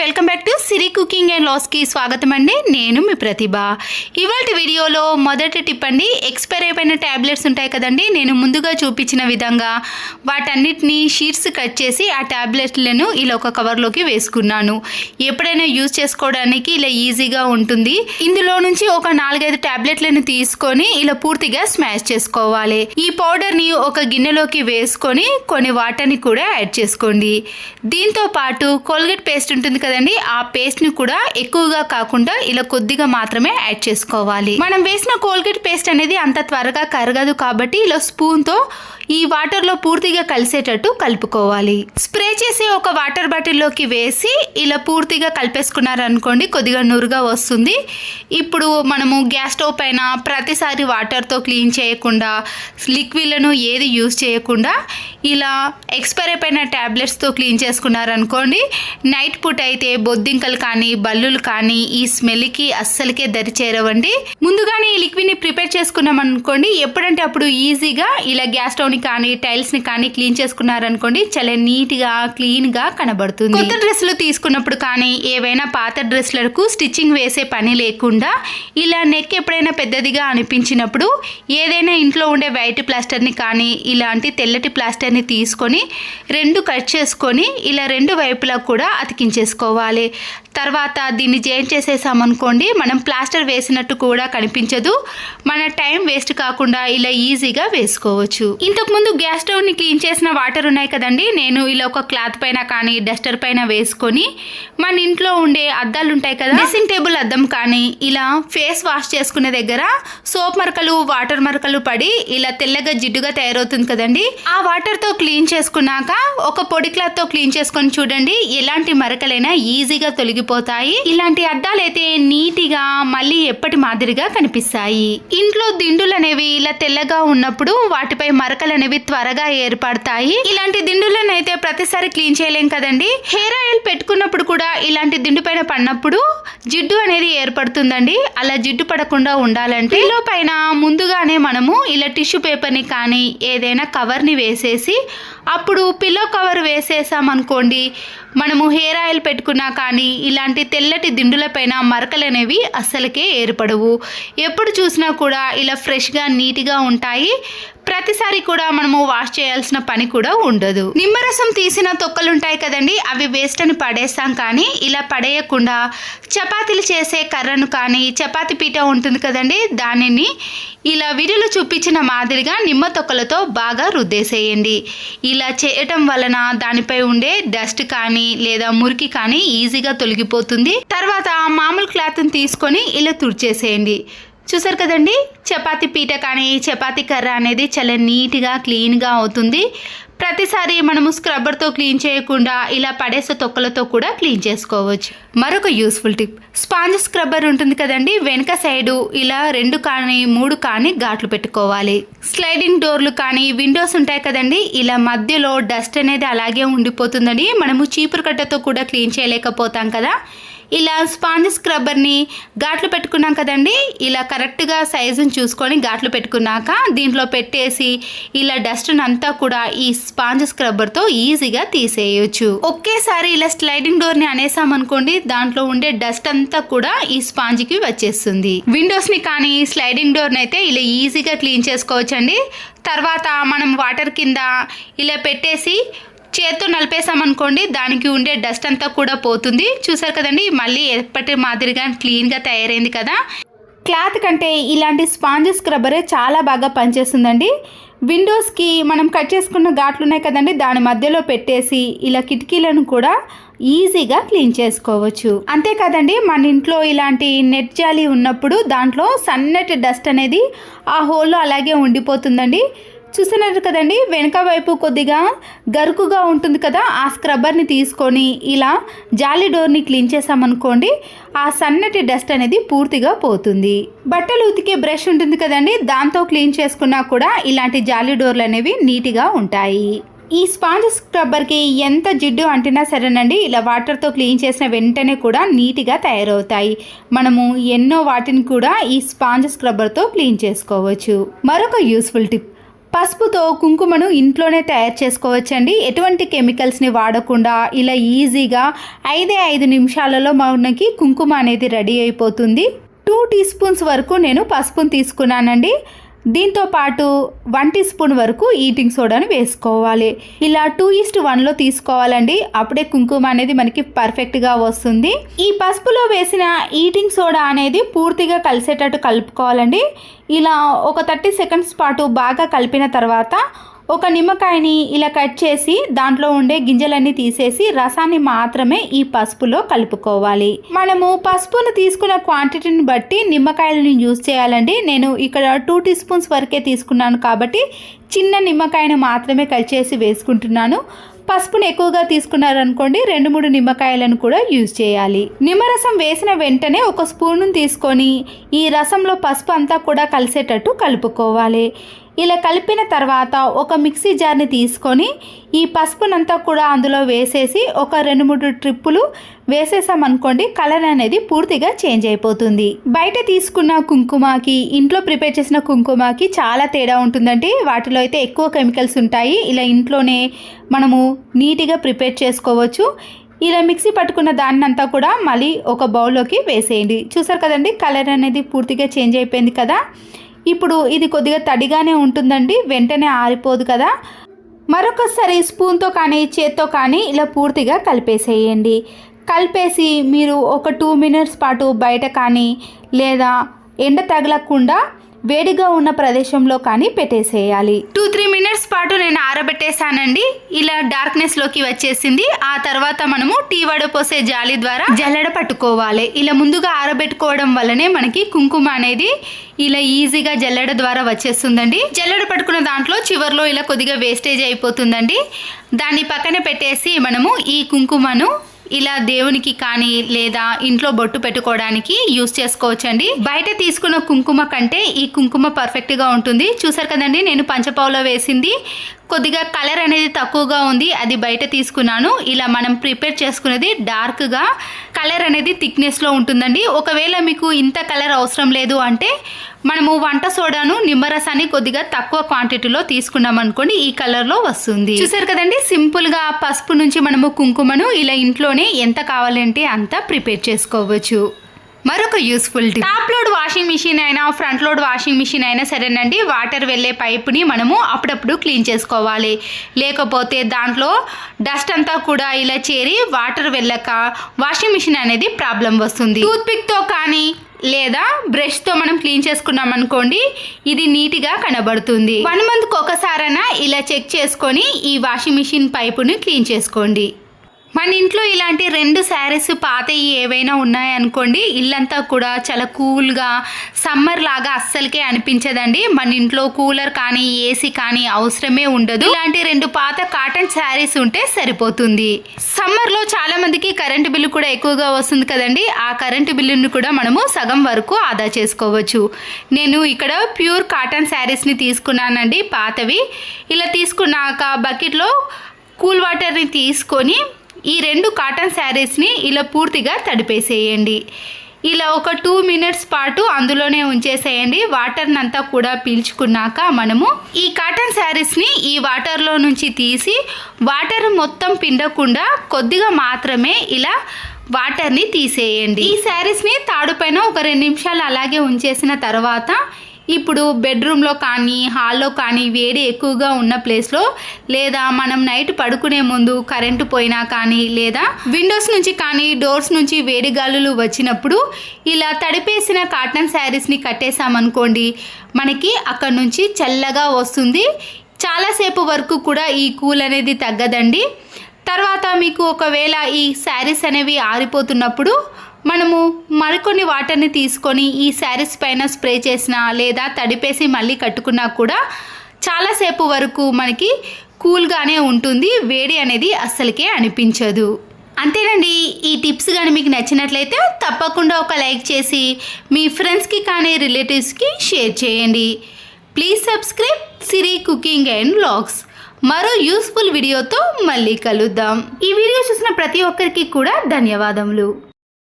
Welcome back to Siri cooking and లాస్కి స్వాగతం అండి. నేను మీ ప్రతిభ. ఇవాళ వీడియోలో మొదటి టిప్ అండి ఎక్స్పైర్ అయిపోయిన ట్యాబ్లెట్స్ ఉంటాయి కదండి నేను ముందుగా చూపించిన విధంగా వాటన్నిటిని షీట్స్ కట్ చేసి ఆ ట్యాబ్లెట్లను ఇలా ఒక కవర్లోకి వేసుకున్నాను. ఎప్పుడైనా యూజ్ చేసుకోవడానికి ఇలా ఈజీగా ఉంటుంది. ఇందులో నుంచి ఒక నాలుగైదు ట్యాబ్లెట్లను తీసుకొని ఇలా పూర్తిగా స్మాష్ చేసుకోవాలి. ఈ పౌడర్ని ఒక గిన్నెలోకి వేసుకొని కొన్ని వాటర్ని కూడా యాడ్ చేసుకోండి. దీంతో పాటు కోల్గేట్ పేస్ట్ ఉంటుంది కదండి ఆ పేస్ట్ని కూడా ఎక్కువగా కాకుండా ఇలా కొద్దిగా మాత్రమే యాడ్ చేసుకోవాలి. మనం వేసిన కోల్గేట్ పేస్ట్ అనేది అంత త్వరగా కరగదు కాబట్టి ఇలా స్పూన్తో ఈ వాటర్లో పూర్తిగా కలిసేటట్టు కలుపుకోవాలి. స్ప్రే చేసి ఒక వాటర్ బాటిల్లోకి వేసి ఇలా పూర్తిగా కలిపేసుకున్నారనుకోండి కొద్దిగా నురుగా వస్తుంది. ఇప్పుడు మనము గ్యాస్ స్టవ్ పైన ప్రతిసారి వాటర్తో క్లీన్ చేయకుండా లిక్విడ్లను ఏది యూజ్ చేయకుండా ఇలా ఎక్స్పైర్ అయిపోయిన ట్యాబ్లెట్స్తో క్లీన్ చేసుకున్నారనుకోండి నైట్ పూట అయితే బొద్దింకలు కానీ బల్లులు కానీ ఈ స్మెల్కి అస్సలకే దరి చేరవండి. ముందుగానే ఈ లిక్విడ్ని ప్రిపేర్ చేసుకున్నాం అనుకోండి ఎప్పుడంటే అప్పుడు ఈజీగా ఇలా గ్యాస్ స్టవ్ని కానీ టైల్స్ని కానీ క్లీన్ చేసుకున్నారనుకోండి చాలా నీట్గా క్లీన్గా కనబడుతుంది. కొత్త డ్రెస్సులు తీసుకున్నప్పుడు కానీ ఏవైనా పాత డ్రెస్లకు స్టిచ్చింగ్ వేసే పని లేకుండా ఇలా నెక్ ఎప్పుడైనా పెద్దదిగా అనిపించినప్పుడు ఏదైనా ఇంట్లో ఉండే వైట్ ప్లాస్టర్ని కానీ ఇలాంటి తెల్లటి ప్లాస్టర్ ప్లాస్టర్ని తీసుకొని రెండు కట్ చేసుకొని ఇలా రెండు వైపులా కూడా అతికించేసుకోవాలి. తర్వాత దీన్ని జాయిన్ చేసేసామనుకోండి మనం ప్లాస్టర్ వేసినట్టు కూడా కనిపించదు. మన టైం వేస్ట్ కాకుండా ఇలా ఈజీగా వేసుకోవచ్చు. ఇంతకుముందు గ్యాస్ స్టవ్ని క్లీన్ చేసిన వాటర్ ఉన్నాయి కదండి నేను ఇలా ఒక క్లాత్ పైన కానీ డస్టర్ పైన వేసుకొని మన ఇంట్లో ఉండే అద్దాలు ఉంటాయి కదా డ్రెస్సింగ్ టేబుల్ అద్దం కానీ ఇలా ఫేస్ వాష్ చేసుకునే దగ్గర సోప్ మరకలు వాటర్ మరకలు పడి ఇలా తెల్లగా జిడ్డుగా తయారవుతుంది కదండి ఆ వాటర్ తో క్లీన్ చేసుకున్నాక ఒక పొడి క్లాత్తో క్లీన్ చేసుకొని చూడండి ఎలాంటి మరకలైనా ఈజీగా తొలగిపోతాయి. ఇలాంటి అద్దాలు అయితే నీటిగా మళ్ళీ ఎప్పటి మాదిరిగా కనిపిస్తాయి. ఇంట్లో దిండులు అనేవి ఇలా తెల్లగా ఉన్నప్పుడు వాటిపై మరకలు అనేవి త్వరగా ఏర్పడతాయి. ఇలాంటి దిండులను అయితే ప్రతిసారి క్లీన్ చేయలేం కదండి. హెయిర్ ఆయిల్ పెట్టుకున్నప్పుడు కూడా ఇలాంటి దిండు పైన పడినప్పుడు జిడ్డు అనేది ఏర్పడుతుందండి. అలా జిడ్డు పడకుండా ఉండాలంటే పిల్లో పైన ముందుగానే మనము ఇలా టిష్యూ పేపర్ని కానీ ఏదైనా కవర్ని వేసేసి అప్పుడు పిల్లో కవర్ వేసేసామనుకోండి మనము హెయిర్ ఆయిల్ పెట్టుకున్నా కానీ ఇలాంటి తెల్లటి దిండులపైన మరకలు అనేవి అస్సలకే ఏర్పడవు. ఎప్పుడు చూసినా కూడా ఇలా ఫ్రెష్గా నీట్గా ఉంటాయి. ప్రతిసారి కూడా మనము వాష్ చేయాల్సిన పని కూడా ఉండదు. నిమ్మరసం తీసిన తొక్కలు ఉంటాయి కదండి అవి వేస్ట్ అని పడేస్తాం కానీ ఇలా పడేయకుండా చపాతీలు చేసే కర్రను కానీ చపాతి పీట ఉంటుంది కదండి దానిని ఇలా వీడియోలో చూపించిన మాదిరిగా నిమ్మ తొక్కలతో బాగా రుద్దేసేయండి. ఇలా చేయటం వలన దానిపై ఉండే డస్ట్ కానీ లేదా మురికి కానీ ఈజీగా తొలగిపోతుంది. తర్వాత మామూలు క్లాత్ని తీసుకొని ఇలా తుడిచేసేయండి. చూసారు కదండి? చపాతి పీట కానీ చపాతీ కర్ర అనేది చాలా నీట్గా క్లీన్గా అవుతుంది. ప్రతిసారి మనము స్క్రబ్బర్తో క్లీన్ చేయకుండా ఇలా పడేసే తొక్కలతో కూడా క్లీన్ చేసుకోవచ్చు. మరొక యూస్ఫుల్ టిప్. స్పాంజ్ స్క్రబ్బర్ ఉంటుంది కదండి? వెనక సైడు ఇలా రెండు కానీ మూడు కానీ ఘాట్లు పెట్టుకోవాలి. స్లైడింగ్ డోర్లు కానీ విండోస్ ఉంటాయి కదండి? ఇలా మధ్యలో డస్ట్ అనేది అలాగే ఉండిపోతుందండి మనము చీపురు కట్టతో కూడా క్లీన్ చేయలేకపోతాం కదా? ఇలా స్పాంజ్ స్క్రబ్బర్ని ఘాట్లు పెట్టుకున్నాం కదండి. ఇలా కరెక్ట్గా సైజుని చూసుకొని ఘాట్లు పెట్టుకున్నాక దీంట్లో పెట్టేసి ఇలా డస్ట్ని అంతా కూడా ఈ స్పాంజ్ స్క్రబ్బర్తో ఈజీగా తీసేయచ్చు. ఒకేసారి ఇలా స్లైడింగ్ డోర్ని అనేసామనుకోండి దాంట్లో ఉండే డస్ట్ అంతా కూడా ఈ స్పాంజ్కి వచ్చేస్తుంది. విండోస్ని కానీ స్లైడింగ్ డోర్ని అయితే ఇలా ఈజీగా క్లీన్ చేసుకోవచ్చండి. తర్వాత మనం వాటర్ కింద ఇలా పెట్టేసి చేత్తో నలిపేసామనుకోండి దానికి ఉండే డస్ట్ అంతా కూడా పోతుంది. చూసారు కదండి మళ్ళీ ఎప్పటి మాదిరిగా క్లీన్గా తయారైంది కదా. క్లాత్ కంటే ఇలాంటి స్పాంజ్ స్క్రబ్బరే చాలా బాగా పనిచేస్తుందండి. విండోస్కి మనం కట్ చేసుకున్న ఘాట్లు ఉన్నాయి కదండి దాని మధ్యలో పెట్టేసి ఇలా కిటికీలను కూడా ఈజీగా క్లీన్ చేసుకోవచ్చు. అంతేకాదండి మన ఇంట్లో ఇలాంటి నెట్ జాలి ఉన్నప్పుడు దాంట్లో సన్నటి డస్ట్ అనేది ఆ హోల్లో అలాగే ఉండిపోతుందండి. చూస్తున్నారు కదండి వెనక వైపు కొద్దిగా గరుకుగా ఉంటుంది కదా ఆ స్క్రబ్బర్ని తీసుకొని ఇలా జాలి డోర్ని క్లీన్ చేసామనుకోండి ఆ సన్నటి డస్ట్ అనేది పూర్తిగా పోతుంది. బట్టలు ఉతికే బ్రష్ ఉంటుంది కదండి దాంతో క్లీన్ చేసుకున్నా కూడా ఇలాంటి జాలి డోర్లు అనేవి నీట్గా ఉంటాయి. ఈ స్పాంజ్ స్క్రబ్బర్కి ఎంత జిడ్డు అంటినా సరేనండి ఇలా వాటర్తో క్లీన్ చేసిన వెంటనే కూడా నీట్గా తయారవుతాయి. మనము ఎన్నో వాటిని కూడా ఈ స్పాంజ్ స్క్రబ్బర్తో క్లీన్ చేసుకోవచ్చు. మరొక యూస్ఫుల్ టిప్. పసుపుతో కుంకుమను ఇంట్లోనే తయారు చేసుకోవచ్చండి. ఎటువంటి కెమికల్స్ని వాడకుండా ఇలా ఈజీగా ఐదే ఐదు నిమిషాలలో మనకి కుంకుమ అనేది రెడీ అయిపోతుంది. టూ టీ స్పూన్స్ వరకు నేను పసుపును తీసుకున్నానండి. దీంతో పాటు వన్ టీ స్పూన్ వరకు ఈటింగ్ సోడాను వేసుకోవాలి. ఇలా టూ ఈస్ట్ వన్లో తీసుకోవాలండి. అప్పుడే కుంకుమ అనేది మనకి పర్ఫెక్ట్గా వస్తుంది. ఈ పసుపులో వేసిన ఈటింగ్ సోడా అనేది పూర్తిగా కలిసేటట్టు కలుపుకోవాలండి. ఇలా ఒక థర్టీ సెకండ్స్ పాటు బాగా కలిపిన తర్వాత ఒక నిమ్మకాయని ఇలా కట్ చేసి దాంట్లో ఉండే గింజలన్నీ తీసేసి రసాన్ని మాత్రమే ఈ పసుపులో కలుపుకోవాలి. మనము పసుపును తీసుకున్న క్వాంటిటీని బట్టి నిమ్మకాయలను యూజ్ చేయాలండి. నేను ఇక్కడ టూ టీ స్పూన్స్ వరకే తీసుకున్నాను కాబట్టి చిన్న నిమ్మకాయను మాత్రమే కట్ చేసి వేసుకుంటున్నాను. పసుపును ఎక్కువగా తీసుకున్నారనుకోండి రెండు మూడు నిమ్మకాయలను కూడా యూజ్ చేయాలి. నిమ్మరసం వేసిన వెంటనే ఒక స్పూన్ను తీసుకొని ఈ రసంలో పసుపు అంతా కూడా కలిసేటట్టు కలుపుకోవాలి. ఇలా కలిపిన తర్వాత ఒక మిక్సీ జార్ని తీసుకొని ఈ పసుపునంతా కూడా అందులో వేసేసి ఒక రెండు మూడు ట్రిప్పులు వేసేసామనుకోండి కలర్ అనేది పూర్తిగా చేంజ్ అయిపోతుంది. బయట తీసుకున్న కుంకుమకి ఇంట్లో ప్రిపేర్ చేసిన కుంకుమకి చాలా తేడా ఉంటుందండి. వాటిలో అయితే ఎక్కువ కెమికల్స్ ఉంటాయి. ఇలా ఇంట్లోనే మనము నీట్గా ప్రిపేర్ చేసుకోవచ్చు. ఇలా మిక్సీ పట్టుకున్న దాన్ని అంతా కూడా మళ్ళీ ఒక బౌల్లోకి వేసేయండి. చూసారు కదండి కలర్ అనేది పూర్తిగా చేంజ్ అయిపోయింది కదా? ఇప్పుడు ఇది కొద్దిగా తడిగానే ఉంటుందండి వెంటనే ఆరిపోదు కదా. మరొకసారి స్పూన్తో కానీ చేత్తో కానీ ఇలా పూర్తిగా కలిపేసేయండి. కలిపేసి మీరు ఒక టూ మినిట్స్ పాటు బయట కానీ లేదా ఎండ తగలకుండా వేడిగా ఉన్న ప్రదేశంలో కానీ పెట్టేసేయాలి. టూ త్రీ మినిట్స్ పాటు నేను ఆరబెట్టేశానండి. ఇలా డార్క్నెస్లోకి వచ్చేసింది. ఆ తర్వాత మనము టీ వడపోసే జాలి ద్వారా జల్లెడ పట్టుకోవాలి. ఇలా ముందుగా ఆరబెట్టుకోవడం వల్లనే మనకి కుంకుమ అనేది ఇలా ఈజీగా జల్లెడ ద్వారా వచ్చేస్తుందండి. జల్లెడ పట్టుకున్న దాంట్లో చివర్లో ఇలా కొద్దిగా వేస్టేజ్ అయిపోతుందండి. దాన్ని పక్కన పెట్టేసి మనము ఈ కుంకుమను ఇలా దేవునికి కానీ లేదా ఇంట్లో బొట్టు పెట్టుకోవడానికి యూస్ చేసుకోవచ్చండి. బయట తీసుకున్న కుంకుమ కంటే ఈ కుంకుమ పర్ఫెక్ట్గా ఉంటుంది. చూసారు కదండి నేను పంచపావులో వేసింది కొద్దిగా కలర్ అనేది తక్కువగా ఉంది అది బయట తీసుకున్నాను. ఇలా మనం ప్రిపేర్ చేసుకునేది డార్క్గా కలర్ అనేది థిక్నెస్లో ఉంటుందండి. ఒకవేళ మీకు ఇంత కలర్ అవసరం లేదు అంటే మనము వంట సోడాను నిమ్మరసాన్ని కొద్దిగా తక్కువ క్వాంటిటీలో తీసుకున్నాం అనుకోండి ఈ కలర్లో వస్తుంది. చూసారు కదండి? సింపుల్గా పసుపు నుంచి మనము కుంకుమను ఇలా ఇంట్లోనే ఎంత కావాలంటే అంత ప్రిపేర్ చేసుకోవచ్చు. మరొక useful tip top load washing machine అయినా ఫ్రంట్ లోడ్ వాషింగ్ మిషన్ అయినా సరేనండి. వాటర్ వెళ్ళే పైప్ని మనము అప్పుడప్పుడు క్లీన్ చేసుకోవాలి. లేకపోతే దాంట్లో డస్ట్ అంతా కూడా ఇలా చేరి వాటర్ వెళ్ళక వాషింగ్ మిషన్ అనేది ప్రాబ్లం వస్తుంది. టూత్పిక్తో కానీ లేదా బ్రష్తో మనం క్లీన్ చేసుకున్నాం అనుకోండి ఇది నీట్గా కనబడుతుంది. వన్ మంత్కి ఒకసారైనా ఇలా చెక్ చేసుకొని ఈ వాషింగ్ మిషన్ పైపుని క్లీన్ చేసుకోండి. మన ఇంట్లో ఇలాంటి రెండు శారీస్ పాతవి ఏవైనా ఉన్నాయనుకోండి ఇల్లంతా కూడా చాలా కూల్గా సమ్మర్ లాగా అస్సలకే అనిపించదండి. మన ఇంట్లో కూలర్ కానీ ఏసీ కానీ అవసరమే ఉండదు. ఇలాంటి రెండు పాత కాటన్ శారీస్ ఉంటే సరిపోతుంది. సమ్మర్లో చాలా మందికి కరెంటు బిల్లు కూడా ఎక్కువగా వస్తుంది కదండి. ఆ కరెంటు బిల్లును కూడా మనము సగం వరకు ఆదా చేసుకోవచ్చు. నేను ఇక్కడ ప్యూర్ కాటన్ శారీస్ని తీసుకున్నానండి పాతవి. ఇలా తీసుకున్నాక బకెట్లో కూల్ వాటర్ని తీసుకొని ఈ రెండు కాటన్ శారీస్ని ఇలా పూర్తిగా తడిపేసేయండి. ఇలా ఒక టూ మినిట్స్ పాటు అందులోనే ఉంచేసేయండి. వాటర్ని అంతా కూడా పీల్చుకున్నాక మనము ఈ కాటన్ శారీస్ని ఈ వాటర్లో నుంచి తీసి వాటర్ మొత్తం పిండకుండా కొద్దిగా మాత్రమే ఇలా వాటర్ని తీసేయండి. ఈ శారీస్ని తాడుపైన ఒక రెండు నిమిషాలు అలాగే ఉంచేసిన తర్వాత ఇప్పుడు బెడ్రూమ్లో కానీ హాల్లో కానీ వేడి ఎక్కువగా ఉన్న ప్లేస్లో లేదా మనం నైట్ పడుకునే ముందు కరెంటు పోయినా కానీ లేదా విండోస్ నుంచి కానీ డోర్స్ నుంచి వేడి గాలులు వచ్చినప్పుడు ఇలా తడిపేసిన కాటన్ శారీస్ని కట్టేసామనుకోండి మనకి అక్కడ నుంచి చల్లగా వస్తుంది. చాలాసేపు వరకు కూడా ఈ కూల్ అనేది తగ్గదండి. తర్వాత మీకు ఒకవేళ ఈ శారీస్ అనేవి ఆరిపోతున్నప్పుడు మనము మరికొన్ని వాటర్ని తీసుకొని ఈ శారీస్ పైన స్ప్రే చేసినా లేదా తడిపేసి మళ్ళీ కట్టుకున్నా కూడా చాలాసేపు వరకు మనకి కూల్గానే ఉంటుంది. వేడి అనేది అస్సలకే అనిపించదు. అంతేనండి. ఈ టిప్స్ కానీ మీకు నచ్చినట్లయితే తప్పకుండా ఒక లైక్ చేసి మీ ఫ్రెండ్స్కి కానీ రిలేటివ్స్కి షేర్ చేయండి. Please subscribe Siri cooking and vlogs. మరో యూస్ఫుల్ వీడియోతో మళ్ళీ కలుద్దాం. ఈ వీడియో చూసిన ప్రతి ఒక్కరికి కూడా ధన్యవాదములు.